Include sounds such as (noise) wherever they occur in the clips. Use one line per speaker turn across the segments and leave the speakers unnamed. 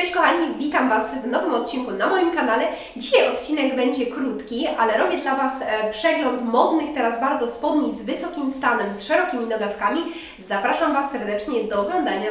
Cześć kochani, witam Was w nowym odcinku na moim kanale. Dzisiaj odcinek będzie krótki, ale robię dla Was e, przegląd modnych teraz bardzo spodni z wysokim stanem, z szerokimi nogawkami. Zapraszam Was serdecznie do oglądania.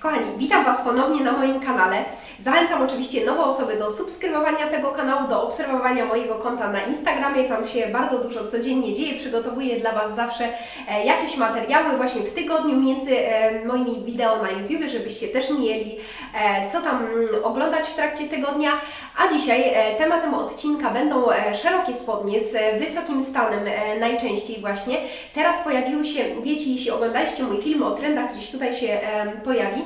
Kochani, witam Was ponownie na moim kanale. Zachęcam oczywiście nowe osoby do subskrybowania tego kanału, do obserwowania mojego konta na Instagramie. Tam się bardzo dużo codziennie dzieje. Przygotowuję dla Was zawsze e, jakieś materiały właśnie w tygodniu między e, moimi wideo na YouTube, żebyście też mieli e, co tam mm, oglądać w trakcie tygodnia. A dzisiaj tematem odcinka będą szerokie spodnie z wysokim stanem najczęściej właśnie. Teraz pojawiły się, wiecie, jeśli oglądaliście mój film o trendach, gdzieś tutaj się pojawi,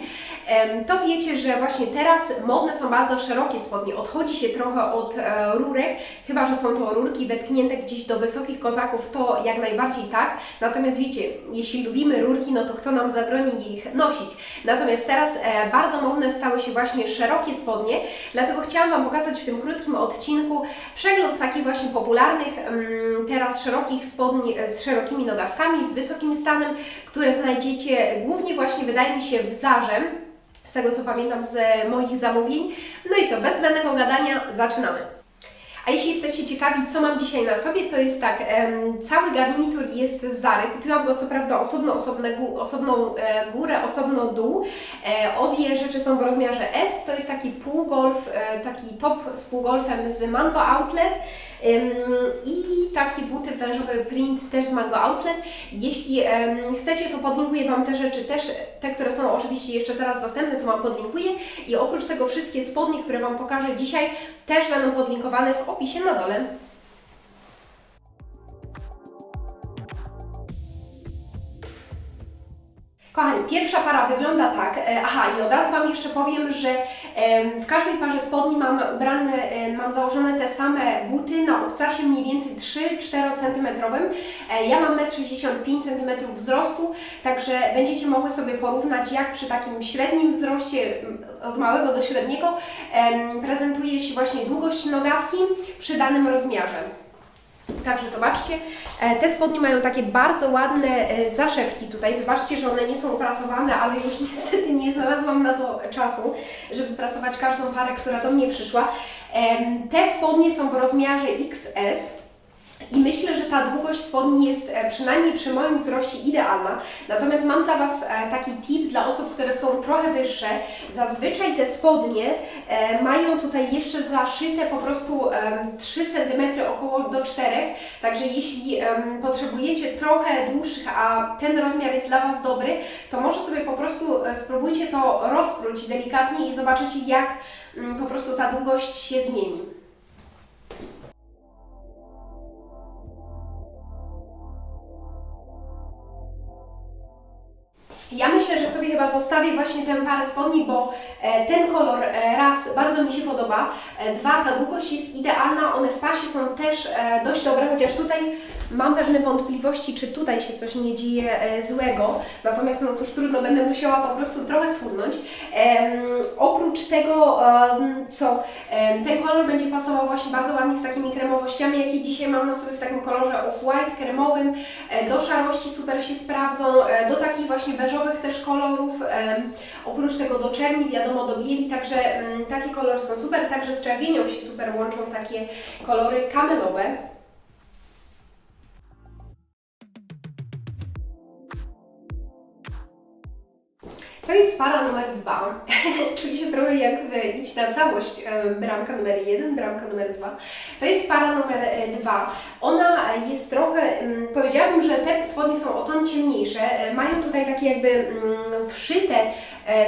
to wiecie, że właśnie teraz modne są bardzo szerokie spodnie. Odchodzi się trochę od e, rurek, chyba że są to rurki wetknięte gdzieś do wysokich kozaków, to jak najbardziej tak. Natomiast wiecie, jeśli lubimy rurki, no to kto nam zabroni ich nosić? Natomiast teraz e, bardzo modne stały się właśnie szerokie spodnie, dlatego chciałam Wam pokazać w tym krótkim odcinku przegląd takich właśnie popularnych mm, teraz szerokich spodni e, z szerokimi nogawkami, z wysokim stanem, które znajdziecie głównie właśnie wydaje mi się w Zarze, z tego co pamiętam z moich zamówień. No i co, bez zbędnego gadania zaczynamy. A jeśli jesteście ciekawi, co mam dzisiaj na sobie, to jest tak, cały garnitur jest z Zary. Kupiłam go co prawda osobno, osobne, osobną e, górę, osobno dół. E, obie rzeczy są w rozmiarze S. To jest taki półgolf, e, taki top z półgolfem z Mango Outlet. I takie buty wężowy print też z Mango Outlet. Jeśli chcecie, to podlinkuję Wam te rzeczy też, te, które są oczywiście jeszcze teraz dostępne, to Wam podlinkuję. I oprócz tego wszystkie spodnie, które Wam pokażę dzisiaj, też będą podlinkowane w opisie na dole. Kochani, pierwsza para wygląda tak. E, Aha, i od razu Wam jeszcze powiem, że w każdej parze spodni mam ubrane, mam założone te same buty na obcasie mniej więcej 3-4 cm. E, Ja mam 1,65 cm wzrostu, także będziecie mogły sobie porównać, jak przy takim średnim wzroście, od małego do średniego, prezentuje się właśnie długość nogawki przy danym rozmiarze. Także zobaczcie, e, te spodnie mają takie bardzo ładne e, zaszewki tutaj. Wybaczcie, że one nie są oprasowane, ale już (laughs) niestety nie znalazłam na to czasu, żeby prasować każdą parę, która do mnie przyszła. Te spodnie są w rozmiarze XS. I myślę, że ta długość spodni jest e, przynajmniej przy moim wzroście idealna. Natomiast mam dla Was e, taki tip dla osób, które są trochę wyższe. Zazwyczaj te spodnie e, mają tutaj jeszcze zaszyte po prostu em, 3 cm około do 4. Także jeśli potrzebujecie trochę dłuższych, a ten rozmiar jest dla Was dobry, to może sobie po prostu spróbujcie to rozpróć delikatnie i zobaczycie jak mm, po prostu ta długość się zmieni. Ja myślę, że sobie chyba zostawię właśnie tę parę spodni, bo e, ten kolor e, raz bardzo mi się podoba, e, dwa ta długość jest idealna, one w pasie są też dość dobre, chociaż tutaj mam pewne wątpliwości, czy tutaj się coś nie dzieje e, złego, natomiast no cóż, trudno, będę musiała po prostu trochę schudnąć. Oprócz tego, co ten kolor będzie pasował właśnie bardzo ładnie z takimi kremowościami, jakie dzisiaj mam na sobie w takim kolorze off-white, kremowym, e, do szarości super się sprawdzą, e, do takich właśnie beżowych też kolorów, em, oprócz tego do czerni, wiadomo do bieli, także mm, takie kolory są super, także z czerwienią się super łączą takie kolory kamelowe. To jest para numer dwa. (laughs) Czuję się trochę jak Idź na całość, bramka numer jeden, bramka numer dwa. To jest para numer e, dwa. Ona jest trochę, powiedziałabym, że te spodnie są o ton ciemniejsze. E, Mają tutaj takie jakby mm, wszyte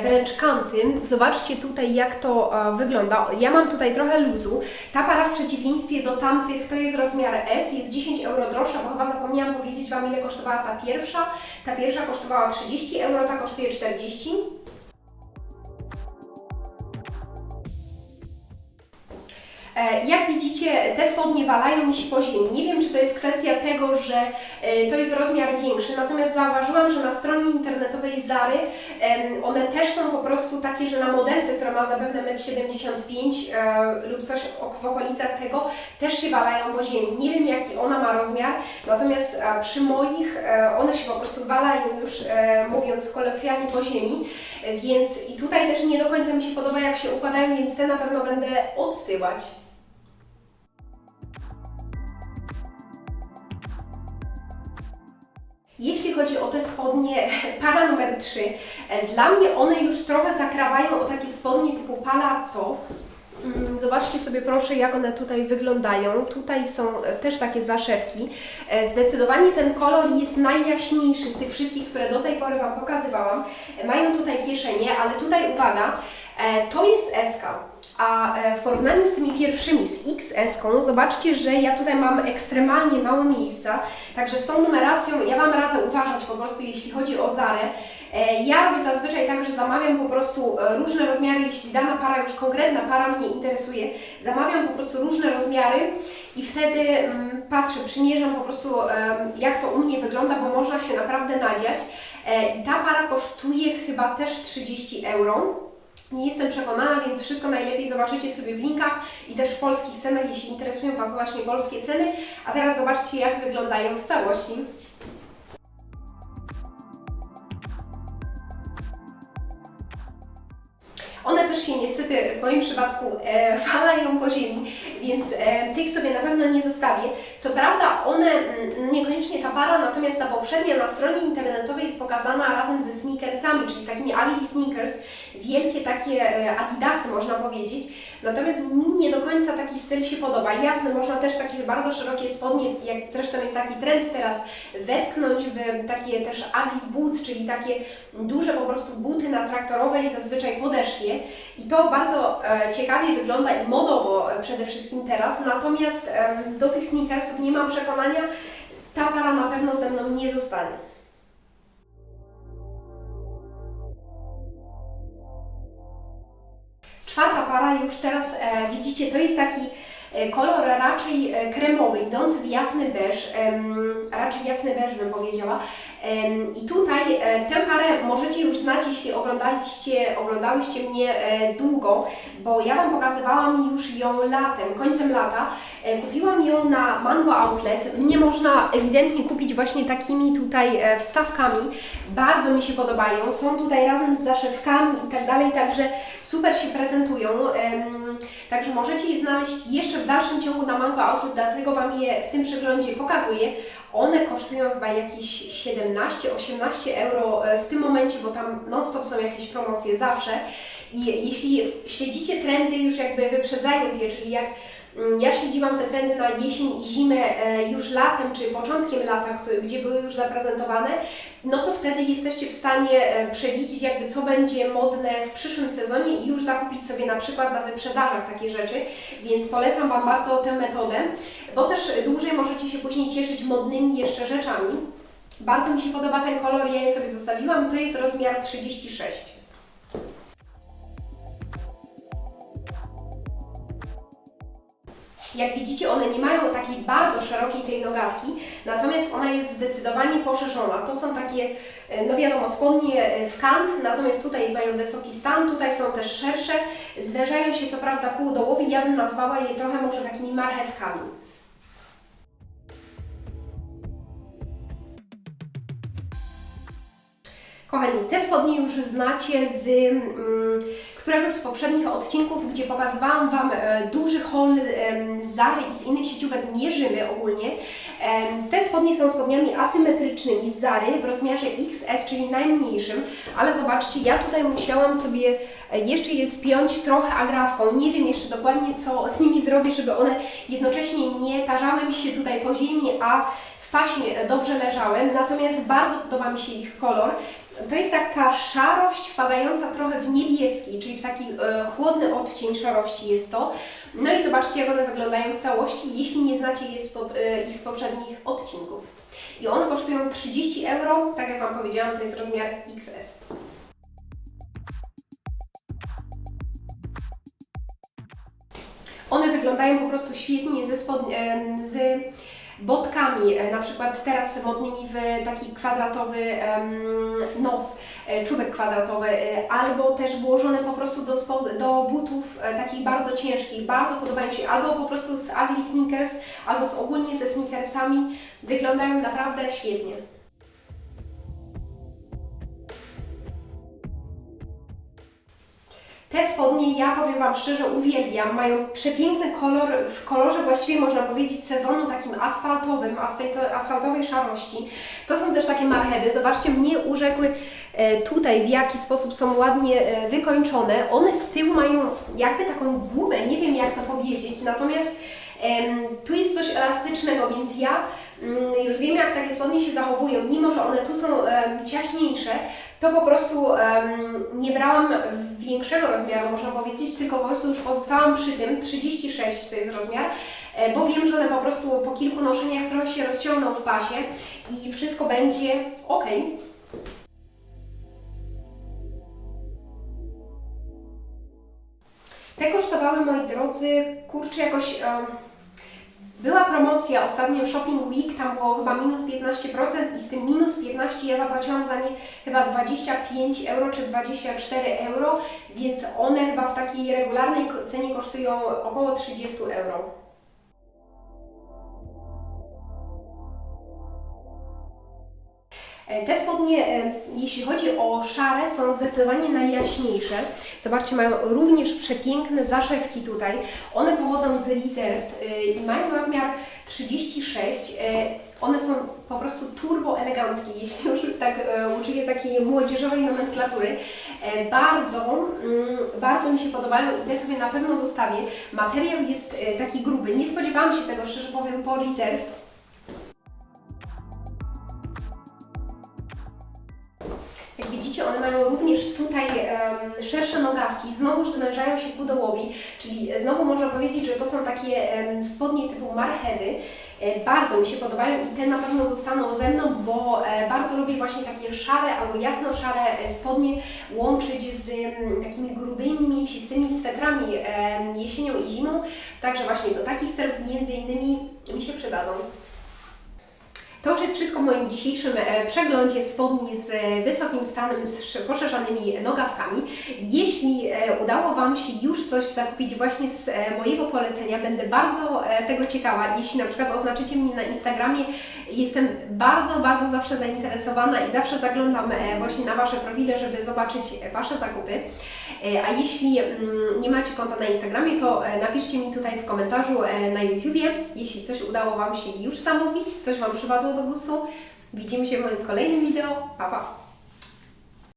wręcz kanty. Zobaczcie tutaj jak to e, wygląda. Ja mam tutaj trochę luzu. Ta para w przeciwieństwie do tamtych to jest rozmiar S, jest 10 euro droższa, bo chyba zapomniałam powiedzieć Wam ile kosztowała ta pierwsza. Ta pierwsza kosztowała 30 euro, ta kosztuje 40. Jak widzicie, te spodnie walają mi się po ziemi. Nie wiem, czy to jest kwestia tego, że e, to jest rozmiar większy, natomiast zauważyłam, że na stronie internetowej Zary one też są po prostu takie, że na modelce, która ma zapewne 1,75 m e, lub coś w okolicach tego, też się walają po ziemi. Nie wiem, jaki ona ma rozmiar, natomiast e, przy moich e, one się po prostu walają już, e, mówiąc kolokwialnie, po ziemi, E, więc i tutaj też nie do końca mi się podoba, jak się układają, więc te na pewno będę odsyłać. Jeśli chodzi o te spodnie, (laughs) para numer 3, e, dla mnie one już trochę zakrawają o takie spodnie typu palazzo. Mm, Zobaczcie sobie proszę, jak one tutaj wyglądają. Tutaj są e, też takie zaszewki. E, Zdecydowanie ten kolor jest najjaśniejszy z tych wszystkich, które do tej pory Wam pokazywałam. Mają tutaj kieszenie, ale tutaj uwaga, to jest SK. A e, w porównaniu z tymi pierwszymi, z XS-ką, zobaczcie, że ja tutaj mam ekstremalnie mało miejsca. Także z tą numeracją ja Wam radzę uważać po prostu, jeśli chodzi o Zarę. E, Ja robię zazwyczaj tak, że zamawiam po prostu e, różne rozmiary, jeśli dana para, już konkretna para mnie interesuje, zamawiam po prostu różne rozmiary i wtedy mm, patrzę, przymierzam po prostu jak to u mnie wygląda, bo można się naprawdę nadziać. I ta para kosztuje chyba też 30 euro. Nie jestem przekonana, więc wszystko najlepiej zobaczycie sobie w linkach i też w polskich cenach, jeśli interesują Was właśnie polskie ceny. A teraz zobaczcie, jak wyglądają w całości. One też się niestety w moim przypadku e, (laughs) walają po ziemi, więc e, tych sobie na pewno nie zostawię. Co prawda one, mm, niekoniecznie ta para, natomiast ta poprzednia na stronie internetowej jest pokazana razem ze sneakersami, czyli z takimi ugly sneakers, wielkie takie e, adidasy można powiedzieć. Natomiast mi nie do końca taki styl się podoba. Jasne, można też takie bardzo szerokie spodnie, jak zresztą jest taki trend teraz, wetknąć w takie też ugly boots, czyli takie duże po prostu buty na traktorowej, zazwyczaj podeszwie. I to bardzo e, ciekawie wygląda i modowo e, przede wszystkim teraz. Natomiast do tych sneakersów nie mam przekonania, ta para na pewno ze mną nie zostanie. Czwarta para już teraz e, widzicie, to jest taki kolor raczej e, kremowy, idący w jasny beż, raczej jasny beż bym powiedziała. I tutaj e, tę parę możecie już znać, jeśli oglądaliście, oglądałyście mnie e, długo, bo ja Wam pokazywałam już ją latem, końcem lata. E, Kupiłam ją na Mango Outlet. Mnie można ewidentnie kupić właśnie takimi tutaj e, wstawkami. Bardzo mi się podobają. Są tutaj razem z zaszewkami i tak dalej, także super się prezentują. Także możecie je znaleźć jeszcze w dalszym ciągu na Mango Outlet, dlatego Wam je w tym przeglądzie pokazuję. One kosztują chyba jakieś 17-18 euro e, w tym momencie, bo tam non-stop są jakieś promocje zawsze. I jeśli śledzicie trendy już jakby wyprzedzając je, czyli jak ja śledziłam te trendy na jesień i zimę e, już latem, czy początkiem lata, gdzie były już zaprezentowane, no to wtedy jesteście w stanie e, przewidzieć jakby co będzie modne w przyszłym sezonie i już zakupić sobie na przykład na wyprzedażach takie rzeczy, więc polecam Wam bardzo tę metodę, bo też dłużej możecie się później cieszyć modnymi jeszcze rzeczami. Bardzo mi się podoba ten kolor, ja je sobie zostawiłam, to jest rozmiar 36. Jak widzicie, one nie mają takiej bardzo szerokiej tej nogawki, natomiast ona jest zdecydowanie poszerzona. To są takie, e, no wiadomo, spodnie e, w kant, natomiast tutaj mają wysoki stan, tutaj są też szersze, zwężają się co prawda ku dołowi, ja bym nazwała je trochę może takimi marchewkami. Kochani, te spodnie już znacie z mm, któregoś z poprzednich odcinków, gdzie pokazywałam Wam e, duży haul Zary i z innych sieciówek Mierzymy ogólnie. Te spodnie są spodniami asymetrycznymi Zary w rozmiarze XS, czyli najmniejszym, ale zobaczcie, ja tutaj musiałam sobie e, jeszcze je spiąć trochę agrafką. Nie wiem jeszcze dokładnie, co z nimi zrobię, żeby one jednocześnie nie tarzały mi się tutaj po ziemi, a w paśmie dobrze leżały. Natomiast bardzo podoba mi się ich kolor. To jest taka szarość wpadająca trochę w niebieski, czyli w taki e, chłodny odcień szarości jest to. No i zobaczcie, jak one wyglądają w całości, jeśli nie znacie e, ich z poprzednich odcinków. I one kosztują 30 euro, tak jak Wam powiedziałam, to jest rozmiar XS. One wyglądają po prostu świetnie ze spod, z botkami, e, na przykład teraz modnymi w taki kwadratowy nos, e, czubek kwadratowy, e, albo też włożone po prostu do, spod, do butów takich bardzo ciężkich. Bardzo podobają się albo po prostu z ugly sneakers, albo z ogólnie ze sneakersami. Wyglądają naprawdę świetnie. Te spodnie ja powiem Wam szczerze uwielbiam. Mają przepiękny kolor, w kolorze właściwie można powiedzieć sezonu takim asfaltowym, asfalto, asfaltowej szarości. To są też takie marchewy. Zobaczcie, mnie urzekły e, tutaj w jaki sposób są ładnie e, wykończone. One z tyłu mają jakby taką gumę, nie wiem jak to powiedzieć, natomiast tu jest coś elastycznego, więc ja mm, już wiem jak takie spodnie się zachowują, mimo że one tu są ciaśniejsze, to po prostu em, nie brałam większego rozmiaru, można powiedzieć, tylko po prostu już pozostałam przy tym, 36 to jest rozmiar, e, bo wiem, że one po prostu po kilku noszeniach trochę się rozciągną w pasie i wszystko będzie ok. Te kosztowały, moi drodzy, kurczę, jakoś... em, była promocja ostatnio Shopping Week, tam było chyba minus 15% i z tym minus 15 ja zapłaciłam za nie chyba 25 euro czy 24 euro, więc one chyba w takiej regularnej cenie kosztują około 30 euro. Te spodnie, e, jeśli chodzi o szare, są zdecydowanie najjaśniejsze. Zobaczcie, mają również przepiękne zaszewki tutaj. One pochodzą z Reserved e, i mają rozmiar 36. E, One są po prostu turbo eleganckie, jeśli już tak e, użyję takiej młodzieżowej nomenklatury. E, Bardzo, mm, bardzo mi się podobają i te sobie na pewno zostawię. Materiał jest e, taki gruby. Nie spodziewałam się tego, szczerze powiem, po Reserved. Szersze nogawki, znowu zwężają się ku dołowi, czyli znowu można powiedzieć, że to są takie spodnie typu marchewy. E, bardzo mi się podobają i te na pewno zostaną ze mną, bo e, bardzo lubię właśnie takie szare albo jasno-szare e, spodnie łączyć z takimi grubymi, mięsistymi swetrami jesienią i zimą. Także właśnie do takich celów między innymi mi się przydadzą. To już jest wszystko w moim dzisiejszym e, przeglądzie spodni z e, wysokim stanem, z sz- poszerzanymi nogawkami. Jeśli e, udało Wam się już coś zakupić właśnie z mojego polecenia, będę bardzo tego ciekawa. Jeśli na przykład oznaczycie mnie na Instagramie, jestem bardzo, bardzo zawsze zainteresowana i zawsze zaglądam właśnie na Wasze profile, żeby zobaczyć Wasze zakupy. A jeśli mm, nie macie konta na Instagramie, to napiszcie mi tutaj w komentarzu na YouTubie, jeśli coś udało Wam się już zamówić, coś Wam do gustu. Widzimy się w moim kolejnym wideo. Pa, pa!